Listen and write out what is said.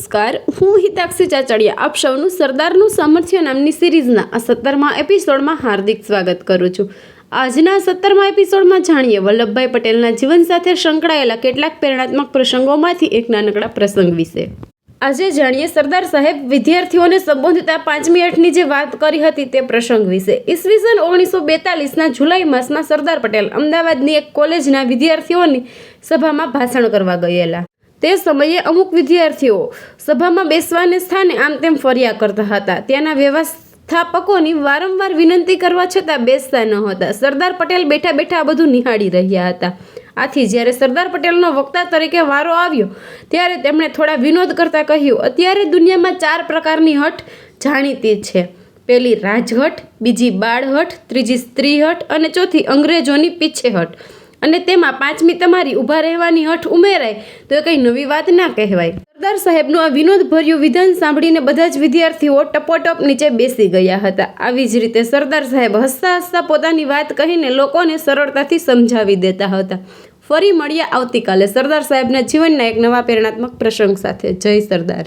નમસ્કાર. હું હિતાક્ષી ચાચડિયા. આપ સૌનું સરદારનું સામર્થ્ય નામની સિરીઝના આ સત્તરમા એપિસોડમાં હાર્દિક સ્વાગત કરું છું. આજના સત્તરમા એપિસોડમાં જાણીએ વલ્લભભાઈ પટેલના જીવન સાથે સંકળાયેલા કેટલાક પ્રેરણાત્મક પ્રસંગોમાંથી એક નાનકડા પ્રસંગ વિશે. આજે જાણીએ સરદાર સાહેબ વિદ્યાર્થીઓને સંબોધતા પાંચમી આઠની જે વાત કરી હતી તે પ્રસંગ વિશે. ઈસવીસન ઓગણીસો બેતાલીસના જુલાઈ માસમાં સરદાર પટેલ અમદાવાદની એક કોલેજના વિદ્યાર્થીઓની સભામાં ભાષણ કરવા ગયેલા. તે સમયે અમુક વિદ્યાર્થીઓ સભામાં બેસવાને સ્થાને આમ તેમ ફર્યા કરતા હતા. ત્યાંના વ્યવસ્થાપકોની વારંવાર વિનંતી કરવા છતાં બેસતા ન હતા. સરદાર પટેલ બેઠા બેઠા બધું નિહાળી રહ્યા હતા. આથી જ્યારે સરદાર પટેલનો વક્તા તરીકે વારો આવ્યો, ત્યારે તેમણે થોડા વિનોદ કરતા કહ્યું, અત્યારે દુનિયામાં ચાર પ્રકારની હઠ જાણીતી છે. પહેલી રાજહટ બીજી બાળહટ ત્રીજી સ્ત્રીહઠ અને ચોથી અંગ્રેજોની પીછેહટ અને તેમાં પાંચમી તમારી ઊભા રહેવાની હઠ ઉમેરાય, તો એ કંઈ નવી વાત ના કહેવાય. સરદાર સાહેબનું આ વિનોદભર્યું વિધાન સાંભળીને બધા જ વિદ્યાર્થીઓ ટપોટપ નીચે બેસી ગયા હતા. આવી જ રીતે સરદાર સાહેબ હસતા હસતા પોતાની વાત કહીને લોકોને સરળતાથી સમજાવી દેતા હતા. ફરી મળ્યા આવતીકાલે. સરદાર સાહેબના જીવનના એક નવા પ્રેરણાત્મક પ્રસંગ સાથે. જય સરદાર.